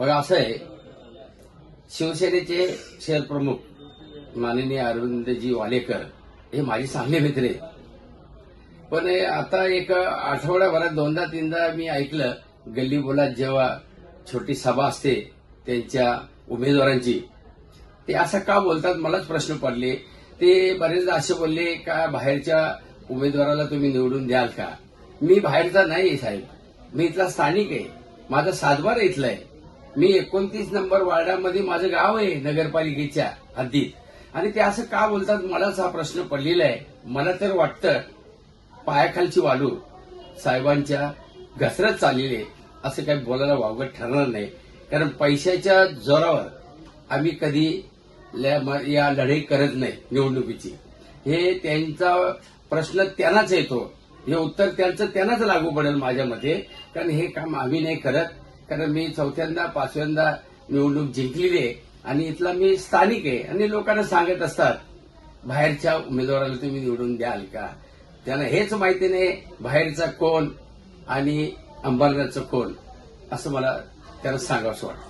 मग असं आहे. शिवसेनेचे शहर प्रमुख माननीय अरविंदजी वालेकर हे माझे चांगले मित्र आहेत. पण आता एक आठवड्याभरात दोनदा तीनदा मी ऐकलं गल्ली बोलात जेव्हा छोटी सभा असते त्यांच्या उमेदवारांची ते असं का बोलतात मलाच प्रश्न पडले. ते बरेचदा असे बोलले का बाहेरच्या उमेदवाराला तुम्ही निवडून द्याल का? मी बाहेरचा नाही आहे साहेब. मी इथला स्थानिक आहे. माझा सातबार इथला आहे. मी एकोणतीस नंबर वार्डामध्ये माझं गाव आहे नगरपालिकेच्या हद्दीत. आणि ते असं का बोलतात मलाच हा प्रश्न पडलेला आहे. मला तर वाटतं पायाखालची वालू साहेबांच्या घसरत चाललेली आहे. असं काही बोलायला वावगत ठरणार नाही. कारण पैशाच्या जोरावर आम्ही कधी ल- म- या लढाई करत नाही निवडणुकीची. हे त्यांचा प्रश्न त्यांनाच येतो. हे उत्तर त्यांचं त्यांनाच लागू पडेल माझ्या मते कारण हे काम आम्ही नाही करत. कारण मी चौथ्यांदा पाचव्यांदा निवडणूक जिंकलेली आहे आणि इथला मी स्थानिक आहे. आणि लोकांना सांगत असतात बाहेरच्या उमेदवाराला तुम्ही निवडून द्याल का? त्यांना हेच माहिती नाही बाहेरचा कोण आणि अंबरनाथचं कोण? असं मला त्यांना सांगावंसं वाटतं.